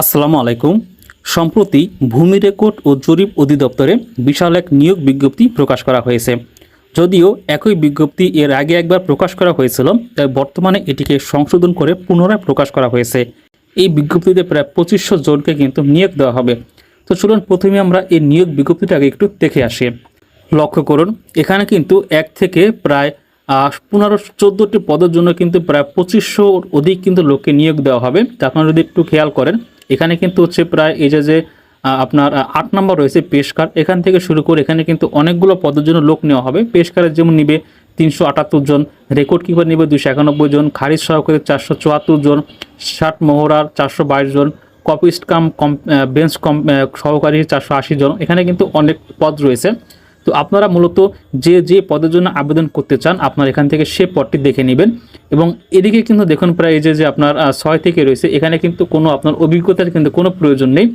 আসসালামু আলাইকুম। সম্প্রতি ভূমি রেকর্ড ও জরিপ অধিদপ্তরে বিশাল এক নিয়োগ বিজ্ঞপ্তি প্রকাশ করা হয়েছে। যদিও একই বিজ্ঞপ্তি এর আগে একবার প্রকাশ করা হয়েছিল, তাই বর্তমানে এটিকে সংশোধন করে পুনরায় প্রকাশ করা হয়েছে। এই বিজ্ঞপ্তিতে প্রায় পঁচিশশো জনকে কিন্তু নিয়োগ দেওয়া হবে। তো চলুন প্রথমে আমরা এই নিয়োগ বিজ্ঞপ্তিটাকে একটু দেখে আসি। লক্ষ্য করুন, এখানে কিন্তু এক থেকে প্রায় পনেরো চোদ্দোটি পদের জন্য কিন্তু প্রায় পঁচিশশোর অধিক কিন্তু লোককে নিয়োগ দেওয়া হবে। তা আপনারা যদি একটু খেয়াল করেন এখানে কিন্তু হচ্ছে প্রায় এই যে আপনার আট নম্বর রয়েছে পেশকার এখান থেকে শুরু করে এখানে কিন্তু অনেকগুলো পদের জন্য লোক নেওয়া হবে। পেশকারের যেমন নিবে তিনশো আটাত্তর জন, রেকর্ড কিপার নিবে দুশো একানব্বই জন, খারিজ সহকারী চারশো চুয়াত্তর জন, ষাট মোহরার চারশো বাইশ জন কপিস্ট কাম কম বেঞ্চ কম সহকারী চারশো আশি জন। এখানে কিন্তু অনেক পদ রয়েছে। তো আপনারা মূলত যে যে পদের জন্য আবেদন করতে চান, আপনার এখান থেকে সে পদটি দেখে নেবেন। এবং এদিকে কিন্তু দেখুন প্রায় এই যে যে আপনার ছয় থেকে রয়েছে, এখানে কিন্তু কোনো আপনার অভিজ্ঞতার কিন্তু কোনো প্রয়োজন নেই।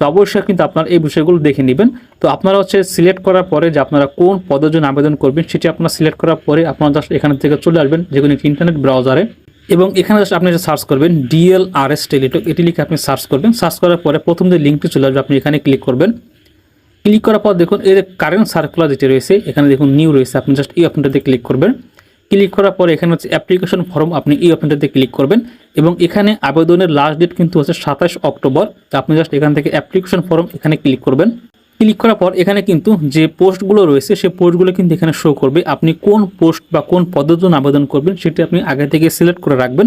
তো অবশ্যই কিন্তু আপনার এই বিষয়গুলো দেখে নেবেন। তো আপনারা হচ্ছে সিলেক্ট করার পরে যে আপনারা কোন পদের জন্য আবেদন করবেন, সেটি আপনারা সিলেক্ট করার পরে আপনারা জাস্ট এখান থেকে চলে আসবেন, যে কোনো ইন্টারনেট ব্রাউজারে। এবং এখানে জাস্ট আপনি সার্চ করবেন ডিএলআরএস টেলিটক এটি লিখে আপনি সার্চ করবেন। সার্চ করার পরে প্রথম যে লিঙ্কটি চলে আসবে, আপনি এখানে ক্লিক করবেন। ক্লিক করার পর দেখুন, এই যে কারেন্ট সার্কুলার যেটি রয়েছে, এখানে দেখুন নিউ রয়েছে। আপনি জাস্ট এই অপশনটাতে ক্লিক করবেন। ক্লিক করার পরে এখানে হচ্ছে অ্যাপ্লিকেশন ফর্ম আপনি এই অপশনটাতে ক্লিক করবেন এবং এখানে আবেদনের লাস্ট ডেট কিন্তু হচ্ছে সাতাশ অক্টোবর। তো আপনি জাস্ট এখান থেকে অ্যাপ্লিকেশন ফর্ম এখানে ক্লিক করবেন। ক্লিক করার পর এখানে কিন্তু যে পোস্টগুলো রয়েছে, সেই পোস্টগুলো কিন্তু এখানে শো করবে। আপনি কোন পোস্ট বা কোন পদের জন্য আবেদন করবেন, সেটি আপনি আগে থেকে সিলেক্ট করে রাখবেন।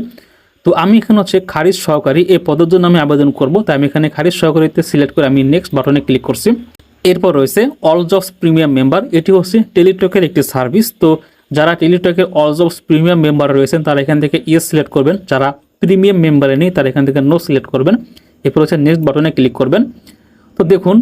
তো আমি এখানে হচ্ছে খারিজ সহকারী এই পদের জন্য আমি আবেদন করব। তাই আমি এখানে খারিজ সহকারীতে সিলেক্ট করে আমি নেক্সট বাটনে ক্লিক করছি। এরপর রয়েছে অল জবস প্রিমিয়াম মেম্বার এটি হচ্ছে টেলিটকের একটি সার্ভিস তো যারা টেলিটকের অল জবস প্রিমিয়াম মেম্বার রয়েছেন, তারা এখান থেকে ইয়েস সিলেক্ট করবেন। যারা প্রিমিয়াম মেম্বারে নেই, তারা এখান থেকে নো সিলেক্ট করবেন। এরপর হচ্ছে নেক্সট বাটনে ক্লিক করবেন। তো দেখুন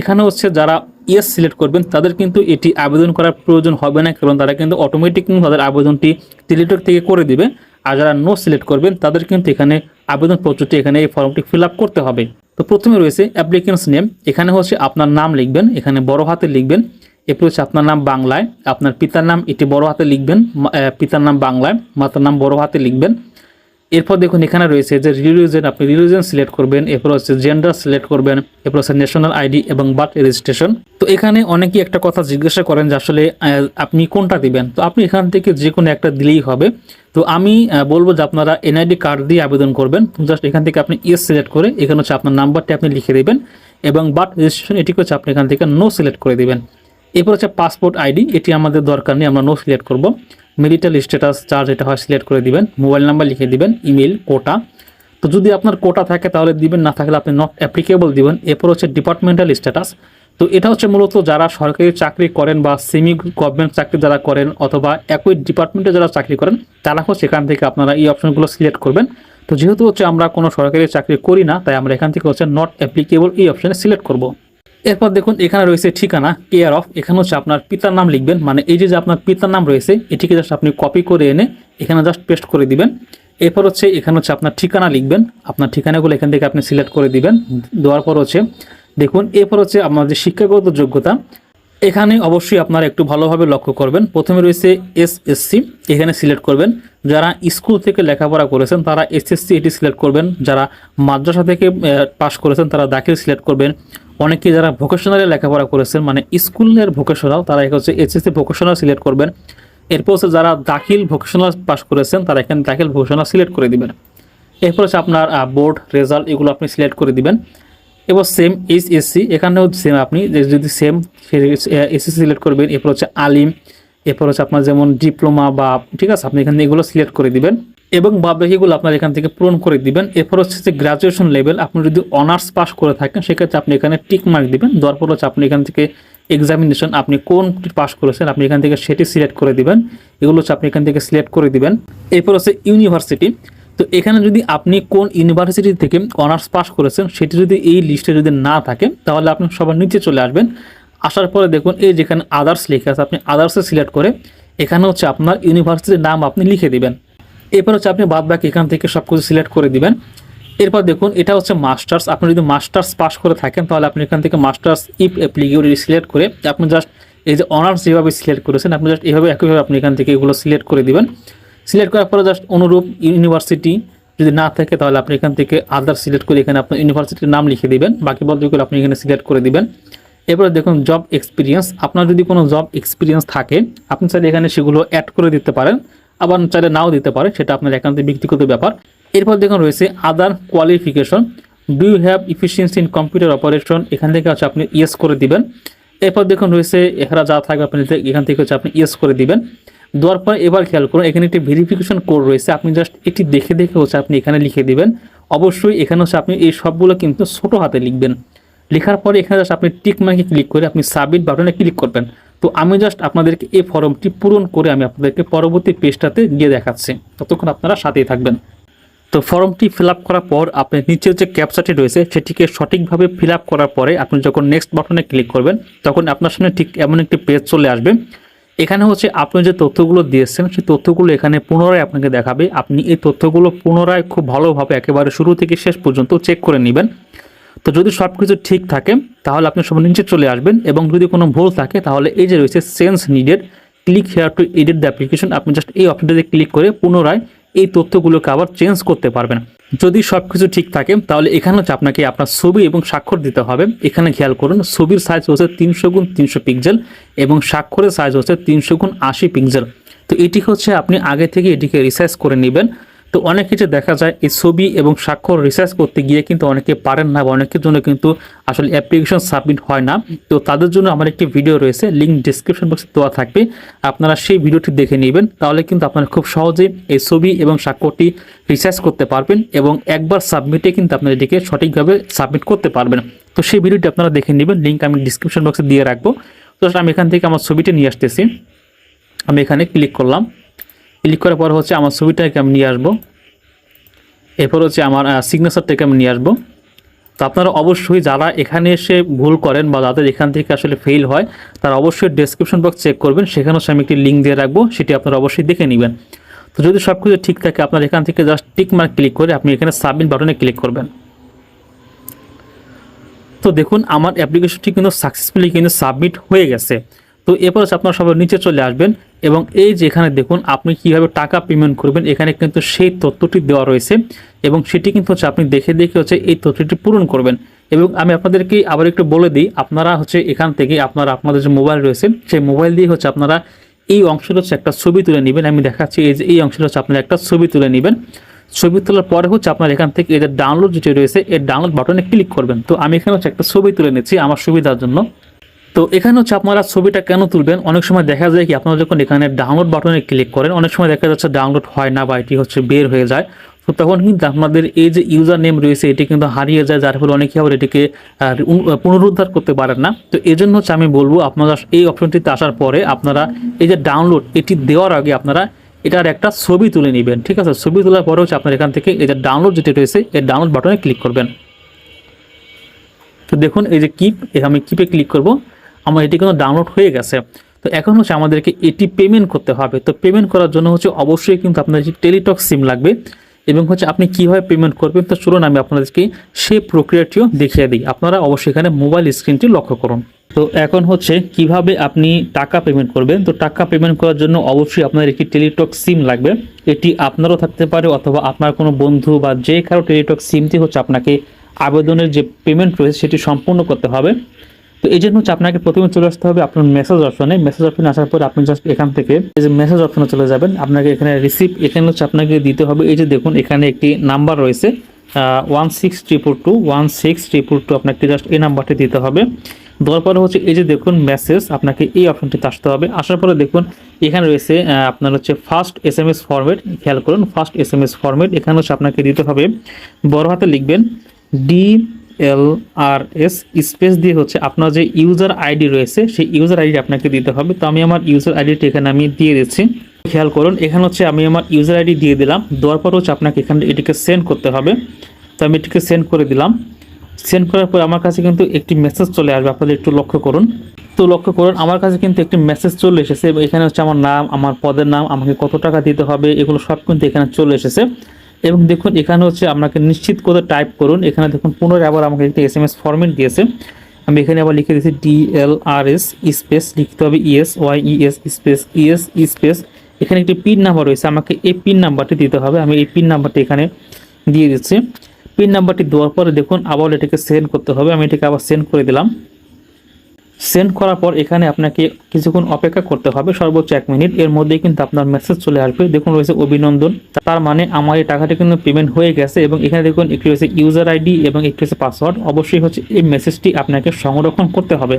এখানে হচ্ছে যারা ইয়েস সিলেক্ট করবেন, তাদের কিন্তু এটি আবেদন করার প্রয়োজন হবে না, কারণ তারা কিন্তু অটোমেটিক তাদের আবেদনটি টেলিটক থেকে করে দিবে। আর যারা নো সিলেক্ট করবেন, তাদের কিন্তু এখানে আবেদন আবেদনপত্রটি, এখানে এই ফর্মটি ফিল করতে হবে। তো প্রথমে রয়েছে অ্যাপ্লিকেন্স নেম এখানে হচ্ছে আপনার নাম লিখবেন, এখানে বড় হাতে লিখবেন, এরপর হচ্ছে আপনার নাম বাংলায়, আপনার পিতার নাম এটি বড় হাতে লিখবেন পিতার নাম বাংলায়, মাতার নাম বড় হাতে লিখবেন এরপর দেখুন, এখানে রয়েছে যে রিলিজন আপনি রিলিজন সিলেক্ট করবেন, এরপর হচ্ছে জেন্ডার সিলেক্ট করবেন, এরপর হচ্ছে ন্যাশনাল আইডি এবং বার্থ রেজিস্ট্রেশন তো এখানে অনেকেই একটা কথা জিজ্ঞাসা করেন যে আসলে আপনি কোনটা দিবেন? তো আপনি এখান থেকে যে কোনো একটা দিলেই হবে। তো আমি বলব যে আপনারা এনআইডি কার্ড দিয়ে আবেদন করবেন। জাস্ট এখান থেকে আপনি ইয়েস সিলেক্ট করে, এখানে হচ্ছে আপনার নাম্বারটি আপনি লিখে দেবেন এবং বার্থ রেজিস্ট্রেশন এটি হচ্ছে আপনি এখান থেকে নো সিলেক্ট করে দেবেন। এরপর হচ্ছে পাসপোর্ট আইডি এটি আমাদের দরকার নেই, আমরা নো সিলেক্ট করব। মেরিটাল স্ট্যাটাস চার্জ এটা হয় সিলেক্ট করে দিবেন মোবাইল নাম্বার লিখে দিবেন ইমেল কোটা তো যদি আপনার কোটা থাকে তাহলে দিবেন, না থাকলে আপনি নট অ্যাপ্লিকেবল দিবেন। এরপর হচ্ছে ডিপার্টমেন্টাল স্ট্যাটাস তো এটা হচ্ছে মূলত যারা সরকারি চাকরি করেন বা সেমি গভর্নমেন্ট চাকরি যারা করেন অথবা একই ডিপার্টমেন্টে যারা চাকরি করেন, তারা হচ্ছে এখান থেকে আপনারা এই অপশনগুলো সিলেক্ট করবেন। তো যেহেতু হচ্ছে আমরা কোনো সরকারি চাকরি করি না, তাই আমরা এখান থেকে হচ্ছে নট অ্যাপ্লিকেবল এই অপশনে সিলেক্ট করব। এরপর দেখুন, এখানে রয়েছে ঠিকানা কেয়ার অফ এখানে হচ্ছে আপনার পিতার নাম লিখবেন মানে এই যে আপনার পিতার নাম রয়েছে, এটিকে জাস্ট আপনি কপি করে এনে এখানে জাস্ট পেস্ট করে দিবেন। এরপর হচ্ছে এখানে হচ্ছে আপনার ঠিকানা লিখবেন, আপনার ঠিকানাগুলো এখান থেকে আপনি সিলেক্ট করে দিবেন, দেওয়ার পর হচ্ছে দেখুন, এরপর হচ্ছে আপনার যে শিক্ষাগত যোগ্যতা, এখানে অবশ্যই আপনারা একটু ভালোভাবে লক্ষ্য করবেন। প্রথমে রয়েছে এসএসসি এখানে সিলেক্ট করবেন। যারা স্কুল থেকে লেখাপড়া করেছেন, তারা এসএসসি এটি সিলেক্ট করবেন। যারা মাদ্রাসা থেকে পাশ করেছেন, তারা দাখিল সিলেক্ট করবেন। অনেকে যারা ভোকেশনালে লেখাপড়া করেছেন মানে স্কুলের ভোকেশনাল তারা হচ্ছে এসএসসি ভোকেশনাল সিলেক্ট করবেন। এরপর হচ্ছে যারা দাখিল ভোকেশনাল পাশ করেছেন, তারা এখানে দাখিল ভোকেশনাল সিলেক্ট করে দিবেন। এরপর হচ্ছে আপনার বোর্ড রেজাল্ট এগুলো আপনি সিলেক্ট করে দিবেন। এবার সেম এইচ এসসি এখানেও সেম আপনি যদি সেম এসসি সিলেক্ট করবেন, এরপর হচ্ছে আলিম, এরপর হচ্ছে আপনার যেমন ডিপ্লোমা বা, ঠিক আছে, আপনি এখানে এগুলো সিলেক্ট করে দিবেন। এবং বাদবাকিগুলো আপনার এখান থেকে পূরণ করে দিবেন। এরপর হচ্ছে যে গ্রাজুয়েশন লেভেল আপনি যদি অনার্স পাস করে থাকেন, সেক্ষেত্রে আপনি এখানে টিক মার্ক দিবেন। দেওয়ার পর হচ্ছে আপনি এখান থেকে এক্সামিনেশন আপনি কোন পাস করেছেন, আপনি এখান থেকে সেটি সিলেক্ট করে দিবেন। এগুলো হচ্ছে আপনি এখান থেকে সিলেক্ট করে দিবেন। এরপর হচ্ছে ইউনিভার্সিটি তো এখানে যদি আপনি কোন ইউনিভার্সিটি থেকে অনার্স পাস করেছেন, সেটি যদি এই লিস্টে যদি না থাকে, তাহলে আপনি সবার নিচে চলে আসবেন। আসার পরে দেখুন, এই যেখানে আদার্স লেখা আছে, আপনি আদার্সে সিলেক্ট করে এখানে হচ্ছে আপনার ইউনিভার্সিটির নাম আপনি লিখে দিবেন। এরপর হচ্ছে আপনি বাদ বাকি এখান থেকে সব কিছু সিলেক্ট করে দিবেন। এরপর দেখুন, এটা হচ্ছে মাস্টার্স আপনি যদি মাস্টার্স পাস করে থাকেন, তাহলে আপনি এখান থেকে মাস্টার্স ইফ অ্যাপ্লিকেবল সিলেক্ট করে আপনি জাস্ট এই যে অনার্স যেভাবে সিলেক্ট করেছেন, আপনি জাস্ট এইভাবে একইভাবে আপনি এখান থেকে এগুলো সিলেক্ট করে দিবেন। সিলেক্ট করার পরে জাস্ট অনুরূপ ইউনিভার্সিটি যদি না থাকে, তাহলে আপনি এখান থেকে আদার সিলেক্ট করে এখানে আপনার ইউনিভার্সিটির নাম লিখে দিবেন। বাকি পদগুলো আপনি এখানে সিলেক্ট করে দিবেন। এরপরে দেখুন জব এক্সপিরিয়েন্স আপনার যদি কোনো জব এক্সপিরিয়েন্স থাকে, আপনি চাইলে এখানে সেগুলো অ্যাড করে দিতে পারেন। আবার চাইলে নাও দিতে পারে, সেটা আপনার একান্ত ব্যক্তিগত ব্যাপার। এরপর দেখুন রয়েছে other qualification do you have efficiency in computer operation এখান থেকে হচ্ছে আপনি ইয়েস করে দিবেন। এরপর দেখুন রয়েছে, এখানে যা থাকবে আপনি এখান থেকে হচ্ছে আপনি ইয়েস করে দিবেন। দেওয়ার পর এবার খেয়াল করুন, এখানে একটি ভেরিফিকেশন কোড রয়েছে, আপনি জাস্ট এটি দেখে দেখে হচ্ছে আপনি এখানে লিখে দিবেন। অবশ্যই এখানে হচ্ছে আপনি এই সবগুলো কিন্তু ছোটো হাতে লিখবেন। লেখার পরে এখানে জাস্ট আপনি টিক মার্কে ক্লিক করে আপনি সাবমিট বাটনে ক্লিক করবেন। তো আমি জাস্ট আপনাদেরকে এই ফর্মটি পূরণ করে আমি আপনাদেরকে পরবর্তী পেজটাতে গিয়ে দেখাচ্ছি। ততক্ষণ আপনারা সাথেই থাকবেন। তো ফর্মটি ফিল করার পর আপনি নিচের যে ক্যাপচাটি রয়েছে, সেটিকে সঠিকভাবে ফিল করার পরে আপনি যখন নেক্সট বাটনে ক্লিক করবেন, তখন আপনার সামনে ঠিক এমন একটি পেজ চলে আসবে। এখানে হচ্ছে আপনি যে তথ্যগুলো দিয়েছেন, সেই তথ্যগুলো এখানে পুনরায় আপনাকে দেখাবে। আপনি এই তথ্যগুলো পুনরায় খুব ভালোভাবে একেবারে শুরু থেকে শেষ পর্যন্ত চেক করে নেবেন। তো যদি সব কিছু ঠিক থাকে, তাহলে আপনি সব নিচে চলে আসবেন এবং যদি কোনো ভুল থাকে, তাহলে এই যে রয়েছে sense needed click here to edit the application আপনি জাস্ট এই অপশনটিতে ক্লিক করে পুনরায় এই তথ্যগুলোকে আবার চেঞ্জ করতে পারবেন। যদি সব কিছু ঠিক থাকে, তাহলে এখানে হচ্ছে আপনাকে আপনার ছবি এবং স্বাক্ষর দিতে হবে। এখানে খেয়াল করুন, ছবির সাইজ হচ্ছে তিনশো গুণ তিনশো পিক্সেল এবং স্বাক্ষরের সাইজ হচ্ছে তিনশো গুণ আশি পিক্সেল তো এটি হচ্ছে আপনি আগে থেকে এটিকে রিসার্চ করে নেবেন। তো অনেক কিছু দেখা যায়। এই ছবি এবং স্বাক্ষর রিসার্চ করতে গিয়ে কিন্তু অনেকে পারেন না বা অনেকের জন্য কিন্তু আসলে অ্যাপ্লিকেশন সাবমিট হয় না। তো তাদের জন্য আমার একটি ভিডিও রয়েছে লিঙ্ক ডিসক্রিপশন বক্সে দেওয়া থাকবে। আপনারা সেই ভিডিওটি দেখে নেবেন, তাহলে কিন্তু আপনারা খুব সহজেই এই ছবি এবং স্বাক্ষরটি রিসার্চ করতে পারবেন এবং একবার সাবমিটে কিন্তু আপনারা এটিকে সঠিকভাবে সাবমিট করতে পারবেন। তো সেই ভিডিওটি আপনারা দেখে নেবেন লিঙ্ক আমি ডিসক্রিপশন বক্সে দিয়ে রাখব। তো আমি এখান থেকে আমার ছবিটি নিয়ে আসতেছি। আমি এখানে ক্লিক করলাম। ক্লিক করার পর হচ্ছে আমার ছবিটাকে আমি নিয়ে আসব। এরপর হচ্ছে আমার সিগনেচারটাকে আমি নিয়ে আসব। তো আপনারা অবশ্যই যারা এখানে এসে ভুল করেন বা যাদের এখান থেকে আসলে ফেল হয়, তারা অবশ্যই ডেসক্রিপশন বক্স চেক করবেন। সেখানে হচ্ছে আমি একটি লিঙ্ক দিয়ে রাখব, সেটি আপনারা অবশ্যই দেখে নেবেন। তো যদি সব কিছু ঠিক থাকে, আপনার এখান থেকে জাস্ট টিক মার্ক ক্লিক করে আপনি এখানে সাবমিট বাটনে ক্লিক করবেন। তো দেখুন, আমার অ্যাপ্লিকেশনটি কিন্তু সাকসেসফুলি কিন্তু সাবমিট হয়ে গেছে। তো এরপর হচ্ছে আপনারা সবাই নিচে চলে আসবেন এবং এই যে এখানে দেখুন, আপনি কীভাবে টাকা পেমেন্ট করবেন, এখানে কিন্তু সেই তথ্যটি দেওয়া রয়েছে এবং সেটি কিন্তু হচ্ছে আপনি দেখে দেখে হচ্ছে এই তথ্যটি পূরণ করবেন। এবং আমি আপনাদেরকে আবার একটু বলে দিই, আপনারা হচ্ছে এখান থেকে আপনারা, আপনাদের যে মোবাইল রয়েছে, সেই মোবাইল দিয়ে হচ্ছে আপনারা এই অংশটা হচ্ছে একটা ছবি তুলে নেবেন। আমি দেখাচ্ছি এই যে, এই অংশটা হচ্ছে আপনারা একটা ছবি তুলে নেবেন। ছবি তোলার পরে হচ্ছে আপনার এখান থেকে এদের ডাউনলোড যেটি রয়েছে এর ডাউনলোড বাটনে ক্লিক করবেন। তো আমি এখানে হচ্ছে একটা ছবি তুলে নিচ্ছি আমার সুবিধার জন্য। তো এখানে হচ্ছে আপনারা ছবিটা কেন তুলবেন? অনেক সময় দেখা যায় কি, আপনারা যখন এখানে ডাউনলোড বাটনে ক্লিক করেন, অনেক সময় দেখা যাচ্ছে ডাউনলোড হয় না বা এটি হচ্ছে বের হয়ে যায়। তো তখন কিন্তু আপনাদের এই যে ইউজার নেম রয়েছে, এটি কিন্তু হারিয়ে যায়, যার ফলে অনেকে আবার এটিকে পুনরুদ্ধার করতে পারেন না। তো এই জন্য হচ্ছে আমি বলব, আপনারা এই অপশনটিতে আসার পরে আপনারা এই যে ডাউনলোড এটি দেওয়ার আগে আপনারা এটার একটা ছবি তুলে নেবেন, ঠিক আছে? ছবি তোলার পরে হচ্ছে আপনার এখান থেকে এই যে ডাউনলোড যেটি রয়েছে, এই ডাউনলোড বাটনে ক্লিক করবেন। তো দেখুন, এই যে কিপ আমি কিপে ক্লিক করব। আমার এটি কিন্তু ডাউনলোড হয়ে গেছে। তো এখন হচ্ছে আমাদেরকে এটি পেমেন্ট করতে হবে। তো পেমেন্ট করার জন্য হচ্ছে অবশ্যই কিন্তু আপনার যে টেলিটক সিম লাগবে এবং হচ্ছে আপনি কীভাবে পেমেন্ট করবেন, তো চলুন আমি আপনাদেরকে সেই প্রক্রিয়াটিও দেখিয়ে দিই। আপনারা অবশ্যই এখানে মোবাইল স্ক্রিনটি লক্ষ্য করুন। তো এখন হচ্ছে কীভাবে আপনি টাকা পেমেন্ট করবেন? তো টাকা পেমেন্ট করার জন্য অবশ্যই আপনার একটি টেলিটক সিম লাগবে। এটি আপনারও থাকতে পারে অথবা আপনার কোনো বন্ধু বা যে কারও টেলিটক সিমটি হচ্ছে আপনাকে আবেদনের যে পেমেন্ট রয়েছে সেটি সম্পূর্ণ করতে হবে। তো এই জন্য হচ্ছে আপনাকে প্রথমে চলে আসতে হবে আপনার মেসেজ অপশনে মেসেজ অপশনে আসার পর আপনি জাস্ট এখান থেকে এই যে মেসেজ অপশনে চলে যাবেন। আপনাকে এখানে রিসিভ এখানে হচ্ছে আপনাকে দিতে হবে। এই যে দেখুন, এখানে একটি নাম্বার রয়েছে one six triple two one six triple two আপনাকে জাস্ট এই নাম্বারটি দিতে হবে। দেওয়ার পরে হচ্ছে এই যে দেখুন মেসেজ আপনাকে এই অপশনটিতে আসতে হবে। আসার পরে দেখুন, এখানে রয়েছে আপনার হচ্ছে first S M S format খেয়াল করুন first S M S format এখানে হচ্ছে আপনাকে দিতে হবে, বড় হাতে লিখবেন D L R S space দিয়ে হচ্ছে আপনার যে ইউজার আইডি রয়েছে, সেই ইউজার আইডি আপনাকে দিতে হবে। তো আমি আমার ইউজার আইডিটি এখানে আমি দিয়ে দিচ্ছি। খেয়াল করুন, এখানে হচ্ছে আমি আমার ইউজার আইডি দিয়ে দিলাম। দেওয়ার পর হচ্ছে আপনাকে এখানে এটিকে সেন্ড করতে হবে। তো আমি এটিকে সেন্ড করে দিলাম। সেন্ড করার পর আমার কাছে কিন্তু একটি মেসেজ চলে আসবে। আপনাদের একটু লক্ষ্য করুন। তো লক্ষ্য করুন, আমার কাছে কিন্তু একটি মেসেজ চলে এসেছে। এখানে হচ্ছে আমার নাম, আমার পদের নাম, আমাকে কত টাকা দিতে হবে, এগুলো সব কিন্তু এখানে চলে এসেছে। এবং দেখুন, এখানে হচ্ছে আপনাকে নিশ্চিত করে টাইপ করুন। এখানে দেখুন, পুনরায় আবার আমাকে একটি এস এম এস ফরম্যাট দিয়েছে। আমি এখানে আবার লিখে দিয়েছি D L R S space লিখতে হবে ES Y ES space ES space এখানে একটি পিন নাম্বার রয়েছে, আমাকে এই পিন নাম্বারটি দিতে হবে। আমি এই পিন নাম্বারটি এখানে দিয়ে দিচ্ছি। পিন নাম্বারটি দেওয়ার পরে দেখুন, আবার এটাকে সেন্ড করতে হবে। আমি এটাকে আবার সেন্ড করে দিলাম। সেন্ড করার পর এখানে আপনাকে কিছুক্ষণ অপেক্ষা করতে হবে, সর্বোচ্চ এক মিনিট। এর মধ্যেই কিন্তু আপনার মেসেজ চলে আসবে। দেখুন রয়েছে অভিনন্দন। তার মানে আমার এই টাকাটা কিন্তু পেমেন্ট হয়ে গেছে এবং এখানে দেখুন একটি রয়েছে ইউজার আইডি এবং একটি হচ্ছে পাসওয়ার্ড অবশ্যই হচ্ছে এই মেসেজটি আপনাকে সংরক্ষণ করতে হবে।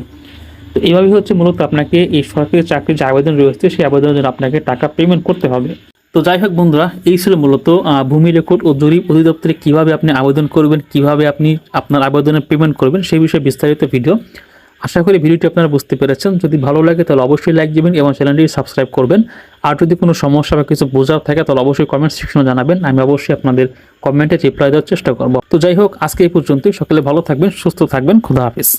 তো এইভাবেই হচ্ছে মূলত আপনাকে এই সরকারি চাকরির যে আবেদন রয়েছে, সেই আবেদনের জন্য আপনাকে টাকা পেমেন্ট করতে হবে। তো যাই হোক বন্ধুরা, এই ছিল মূলত ভূমি রেকর্ড ও জরিপ অধিদপ্তরে কীভাবে আপনি আবেদন করবেন, কীভাবে আপনি আপনার আবেদনের পেমেন্ট করবেন, সেই বিষয়ে বিস্তারিত ভিডিও আশা করি ভিডিওটি আপনারা বুঝতে পেরেছেন। যদি ভালো লাগে, তাহলে অবশ্যই লাইক দেবেন এবং চ্যানেলটি সাবস্ক্রাইব করবেন। আর যদি কোনো সমস্যা বা কিছু বোঝার থাকে, তাহলে অবশ্যই কমেন্ট সেকশনে জানাবেন। আমি অবশ্যই আপনাদের কমেন্টে রিপ্লাই দেওয়ার চেষ্টা করব। তো যাই হোক, আজকে এই পর্যন্তই। সকলে ভালো থাকবেন, সুস্থ থাকবেন। খুদা হাফিজ।